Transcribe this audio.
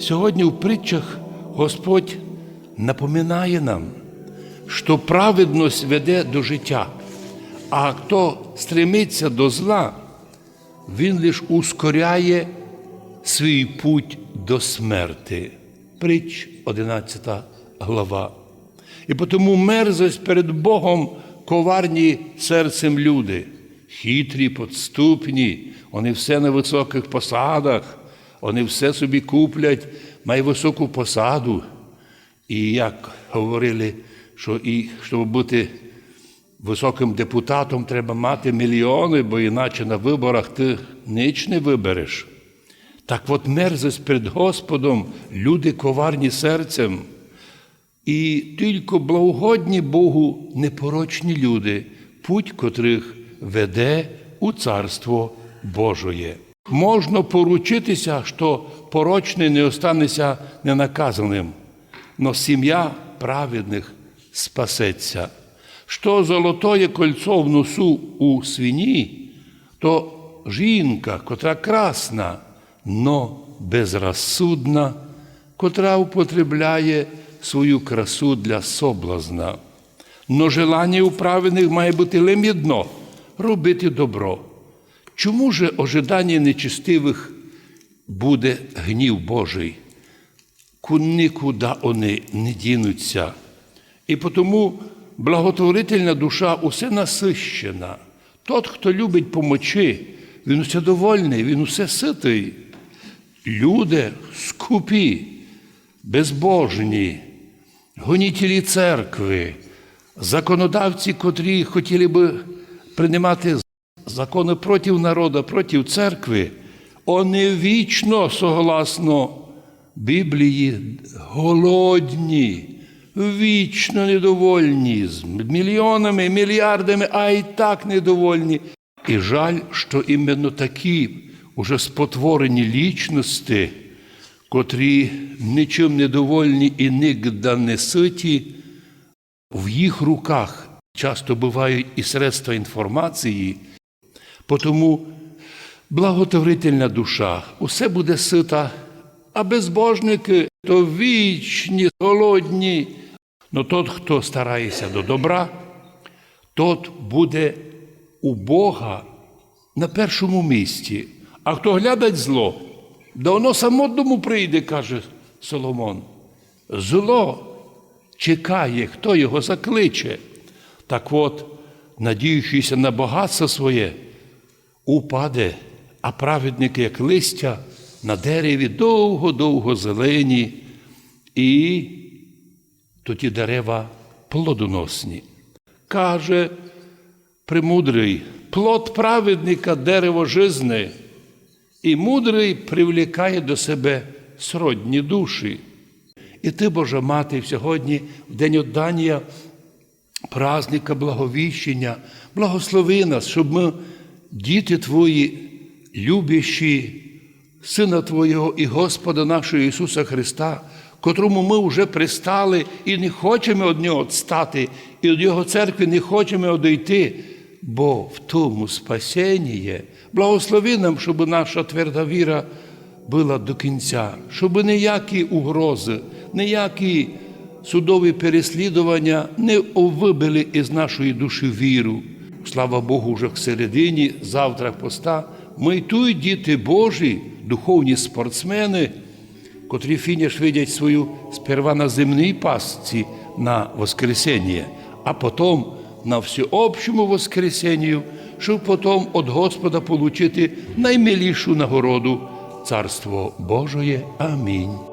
Сьогодні в притчах Господь напоминає нам, що праведність веде до життя, а хто стремиться до зла, він лише ускоряє свій путь до смерти. Притч 11 глава. І тому мерзость перед Богом коварні серцем люди, хитрі, подступні, вони все на високих посадах, вони все собі куплять, мають високу посаду. І як говорили, що і щоб бути високим депутатом, треба мати мільйони, бо іначе на виборах ти ніч не вибереш. Так от мерзость перед Господом, люди коварні серцем, і тільки благогодні Богу непорочні люди, путь котрих веде у Царство Божоє. Можна поручитися, що порочний не останеться ненаказаним, но сім'я праведних спасеться. Що золотое кольцо в носу у свині, то жінка, котра красна, но безрозсудна, котра употребляє свою красу для соблазна. Но желання у праведних має бути лише одно – робити добро. Чому же ожидання нечистивих буде гнів Божий? Ку- Нікуди вони не дінуться. І тому благотворительна душа усе насищена. Тот, хто любить помочи, він усе довольний, він усе ситий. Люди скупі, безбожні, гонітелі церкви, законодавці, котрі хотіли би приймати закони проти народу, проти церкви, вони вічно, согласно Біблії, голодні, вічно недовольні, з мільйонами, мільярдами, а й так недовольні. І жаль, що іменно такі уже спотворені лічності, котрі нічим недовольні і нігда не ситі, в їх руках часто бувають і средства інформації, тому благотворительна душа усе буде сита, а безбожники то вічні, голодні. Но тот, хто старається до добра, тот буде у Бога на першому місці. А хто глядать зло, да воно само дому прийде, каже Соломон. Зло чекає, хто його закличе. Так от, надіючися на багатство своє, упаде, а праведники, як листя, на дереві довго-довго зелені, і тоді дерева плодоносні. Каже премудрий, плод праведника дерево жизни, і мудрий привлікає до себе сродні душі. І ти, Божа Мати, сьогодні, в день отдання праздника благовіщення, благослови нас, щоб ми, діти Твої, любящі Сина Твого і Господа нашого Ісуса Христа, котрому ми вже пристали і не хочемо від Нього відстати, і від Його церкви не хочемо одійти, бо в тому спасіння. Благослови нам, щоб наша тверда віра була до кінця, щоб ніякі угрози, ніякі судові переслідування не вибили із нашої душі віру. Слава Богу, вже в середині, завтра поста. Ми тут, діти Божі, духовні спортсмени, котрі фініш видять свою сперва на земній пасці на Воскресіння, а потім на всеобщому Воскресенню, щоб потім від Господа получити наймилішу нагороду Царство Божоє. Амінь.